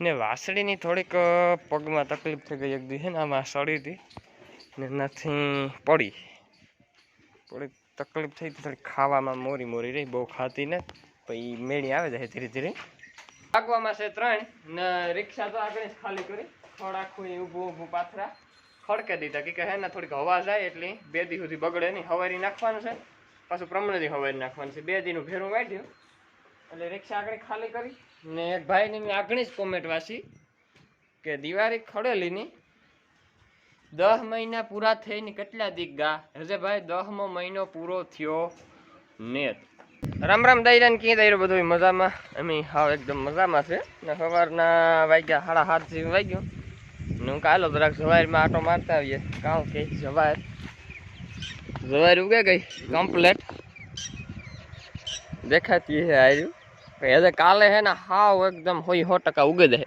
ને વાસળીની થોડીક પગમાં તકલીફ થઈ ગઈ. એક દી આમાં સડી હતી ને નથી પડી. થોડીક તકલીફ થઈ હતી. થોડી ખાવામાં મોરી મોરી રહી. બહુ ખાતી ને પછી મેળી આવે છે ધીરે ધીરે. ભાગવામાં છે ત્રણ ને રિક્ષા તો આગળ ખાલી કરી. ખડ આખું ઈ ઊભું ઊભું પાથરા ખડકે દીધા. કે હે ને થોડીક હવા જાય એટલે. બે દી સુધી બગડે નહીં. હવારી નાખવાનું છે. પાછું પ્રમાણેથી હવારી નાખવાનું છે. બે દીનું ભેરું કાઢ્યું એટલે રિક્ષા આગળ ખાલી કરી. ને એક ભાઈની મેં આગણી જ કોમેન્ટ વાંચી કે દિવાળી ખડેલીની દહ મહિના પૂરા થઈને કેટલા દીક ગા? હજે ભાઈ દહમો મહિનો પૂરો થયો ને. રામ રામ દૈરાન કી દૈરો બધું? મજામાં? અમે હાવ એકદમ મજામાં છે. ને સવારના વાગ્યા સાડા સાત જેવું વાગ્યું ને હું કાલો જરાક સવારમાં આટો મારતા આવીએ. કાં કે સવાર? સવાર ઉગે ગઈ કમ્પ્લેટ દેખાતી હે આર્યું હજે કાલે હે ને હાવ એકદમ હોય સો ટકા ઉગે દે.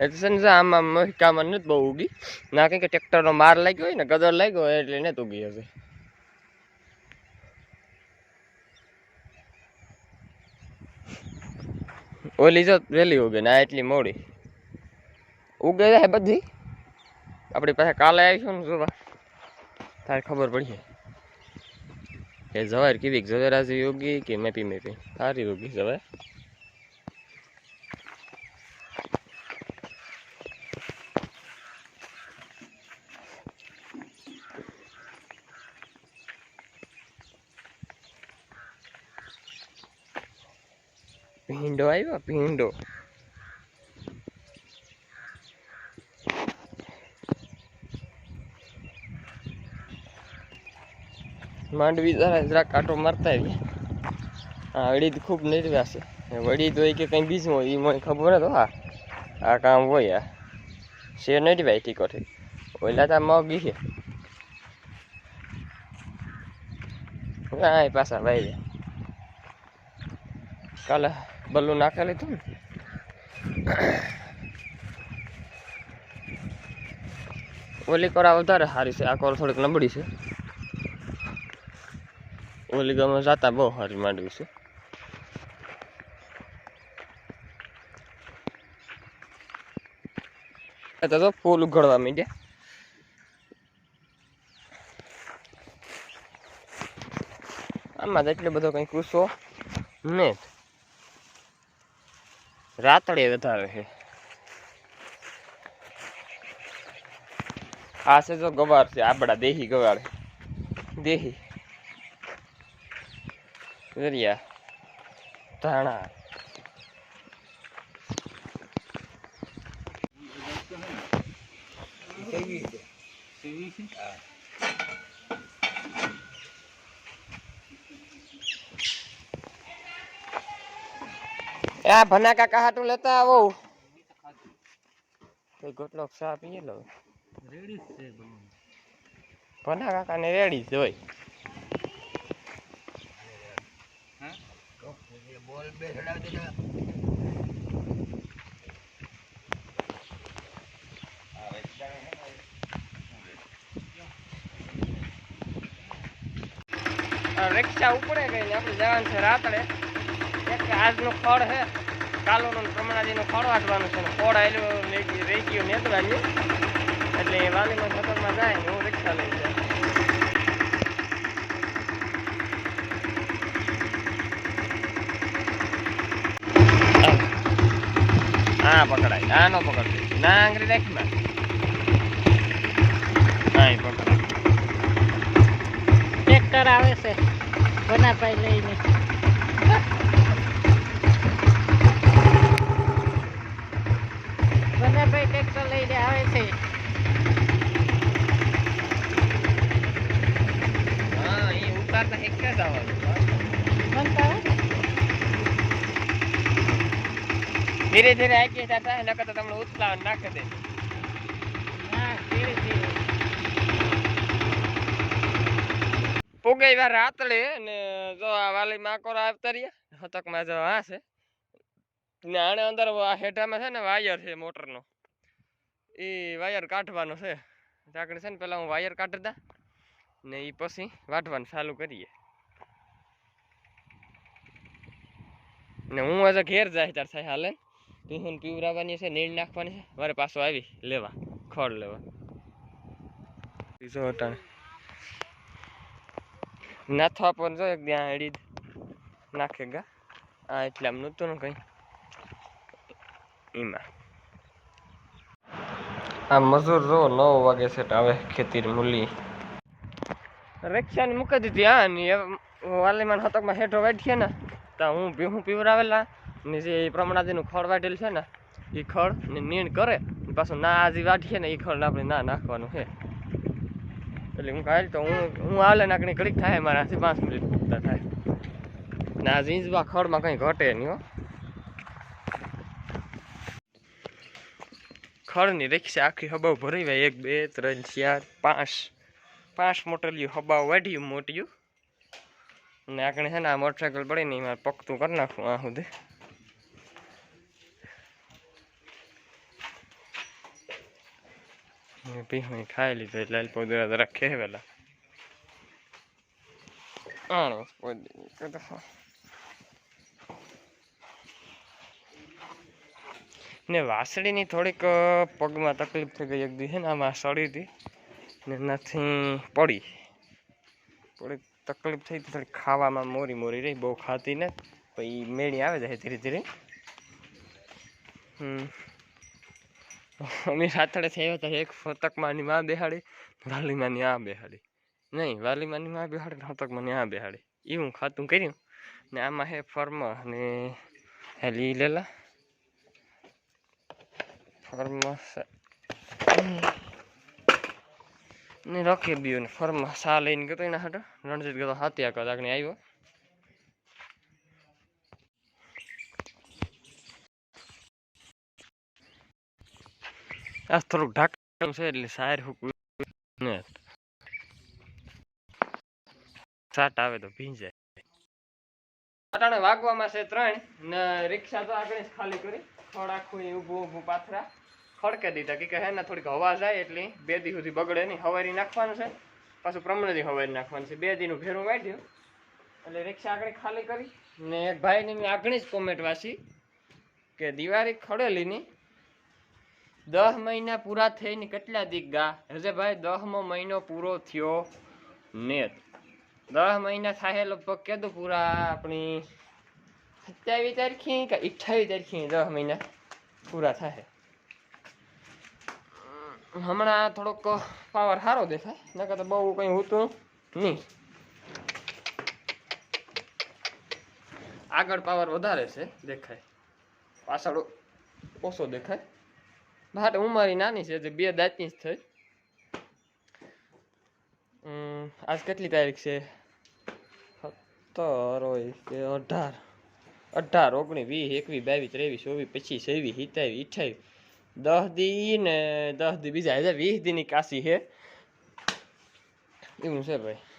એટલે છે ને આમાં મહિકામાં નથી બહુ ઉગી. ના કંઈ કે ટ્રેક્ટરનો માર લાગ્યો હોય ને, ગદર લાગ્યો હોય એટલે નથી ઉગી હશે ઓલી જો વહેલી ઉગે ને આ એટલી મોડી. ઉગે છે બધી? આપણી પાસે કાલે આવીશું ને જોવા. તારે ખબર પડી કે જવાય કેવી જવેરા જેવી ઉગી કે મેપી મેપી? સારી ઉગી જવાય ભીંડો આવ્યો ભીંડો માંડવી જરા જરાક કાંટો મારતા આવી હા અડીદ ખૂબ નિર્વ્યા છે. વડી તો કે કંઈ બીજું હોય, એ મને ખબર તો હા આ કામ હોય, આ. શેર ઠીકો ઠીક ઓલા તા મગી છે હા પાછા ભાઈ. કાલે બલ્લું નાખેલું હતું ને. ઓલી કોરા વધારે સારી છે. આ કોર થોડીક નબળી છે. ઓલી ગમે જતા બહુ સારી માંડવી છે. એ તો ફૂલ ઉઘડવા માંડ્યા. આમાં તો એટલો બધો કંઈ કૂસો ને. રાતડે વધારે છે. આ છે જો ગવાર છે આપડા દેહી ગવાર. દેહી. દરિયા. ધાણા. આ ભના કાકા હાટું લેતા આવો. કોઈ ગોટલો ચા પીએ લો. ભના કાકા ને રેડી જ હોય. આ રિક્ષા ઉપડે ગઈ ને આપણે જવાનું છે રાતડે એક આજનું ખડ છે, કાલોનું પ્રમાણાજીનું ખડ વાટવાનું છે. ખડ આવેલું રહી ગયું નેતરાની એટલે વાલીમાં સતરમાં જાય ને હું રિક્ષા લઈ જાય હા, પકડાય. ના, નો પકડ ના, આંગળી રાખી માં હા પકડાય. ટ્રેક્ટર આવે છે. ભનાભાઈ લઈને. ટ્રેક્ટર લઈને આવે છે હા એ ઉતારતા એક જ આવવાનું ધીરે ધીરે આગળ જતા નકર તો તમને ઉત્સાહ નાખી દે. પુગઈ વાર રાતળે ને જો આ વાલી માકોર આવતા રહ્યા. હતકમાં જો આ છે ને આને અંદર હેઠામાં છે ને વાયર છે, મોટરનો. એ વાયર કાઢવાનો છે. ઝાકડી છે ને પેલા હું વાયર કાઢી દા ને એ પછી વાટવાનું ચાલુ કરીએ. ને હું આજે ઘેર જાય ત્યારે થાય હાલે પીહુન પીવરાવવાની છે, નીણ નાખવાની છે. મારે પાછો આવી લેવા ખડ લેવા. બીજો અટાણે નાથો આપવાનું જો એક ત્યાં એડી નાખે ગા. આ એટલે આમ નહોતું ને કંઈ. એમાં. આ મજૂર જો નવ વાગે છે આવે ખેતીર મૂલી. રિક્ષાની મૂકી દીધી, હા, ને એ વાલીમાન હતકમાં હેઠો વાઢીએ ને, તો હું ભીહું પીવરાવેલા ને જે પ્રમાણાદીનું ખડ વાઢેલ છે ને એ ખડ ને નીણ કરે પાછું ના આજે વાઢીએ ને એ ખડ આપણે ના નાખવાનું છે. એટલે હું કાલ તો હું હું હાલે નાખણી ઘડીક થાય, મારાથી પાંચ મિનિટ પૂરતા થાય. ને આ ઝીંઝવા ખડમાં કંઈ ઘટે નહીં હો. ખડની રિક્ષા આખી હબાવ ભરી ભાઈ એક, બે, ત્રણ, ચાર, પાંચ. પાંચ મોટલિયું હબાવ વાઢ્યું, મોટિયું. ને આગળ છે ને આ મોટરસાઇકલ પડી ને એમાં પકતું કરી નાખું આ સુધી. પીહું ખાઈ લીધું, એટલે અલ્પ ઉદરા જરા ખેવેલા આણો કોઈ દી કીધું. ને વાસળીની થોડીક પગમાં તકલીફ થઈ ગઈ એક દી છે ને, આમાં સળી હતી ને નથી પડી. થોડીક તકલીફ થઈ હતી થોડી ખાવામાં મોરી મોરી રહી, બહુ ખાતી ને પછી મેળી આવે જાય ધીરે ધીરે. અમે સાથળે થયા હતા, એક ફતકમાંની માં બેહાડી વાલીમાની આ બેહાડી. નહીં વાલીમાની માં બેહાડી ફતકમાંની આ બેહાડી. હું ખાતું કર્યું ને આમાં હે ફર્મ ને હેલી લેલા ફર્મ ને રખી બીયું ને ફરમાં સા લઈને ગયો એના હાટો રણજીત ગયો હાથિયા કદાચ આવ્યો આ થોડુંક ઢાંકણું છે એટલે સાર હું સાટ આવે તો ભીંજાય વાગવામાં છે ત્રણ ને રિક્ષા તો આગળ ખાલી કરી થોડાક ઉભું ઊભું પાથરા ખડકે દીધા. કે હે ને, થોડીક હવા જાય એટલે. બે દી સુધી બગડે નહીં. હવારી નાખવાનું છે. પાછું પ્રમાણેથી હવારી નાખવાનું છે. બે દીનું ભેરું વાઢ્યું. એટલે રિક્ષા આગળ ખાલી કરી. ને એક ભાઈની મેં આગળ જ કોમેન્ટ વાંચી કે દિવાળી ખડેલીની દહ મહિના પૂરા થઈને કેટલા દીક ગા? હજે ભાઈ, દહમો મહિનો પૂરો થયો ને દહ મહિના થાય લગભગ કેદું પૂરા? આપણી સત્યાવીસ તારીખે કે અઠ્યાવીસ તારીખે દહ મહિના પૂરા થાય. હમણાં થોડોક પાવર સારો દેખાય, નકર તો બહુ કંઈ હોતું નહીં. આગળ પાવર વધારે છે, દેખાય. પાછળ ઓછો દેખાય. ભાટ ઉંમરી નાની છે, જે બે દાંતની જ થઈ. આજ કેટલી તારીખ છે? સત્તર હોય કે અઢાર. અઢાર, ઓગણીસ, વીસ, એકવીસ, બાવીસ, ત્રેવીસ, ચોવીસ, પચીસ, છવ્વીસ, સત્યાવીસ, અઠ્યાવીસ દસ દી ને દસ દી બીજા હજાર વીસ દીની કાશી છે એવું છે ભાઈ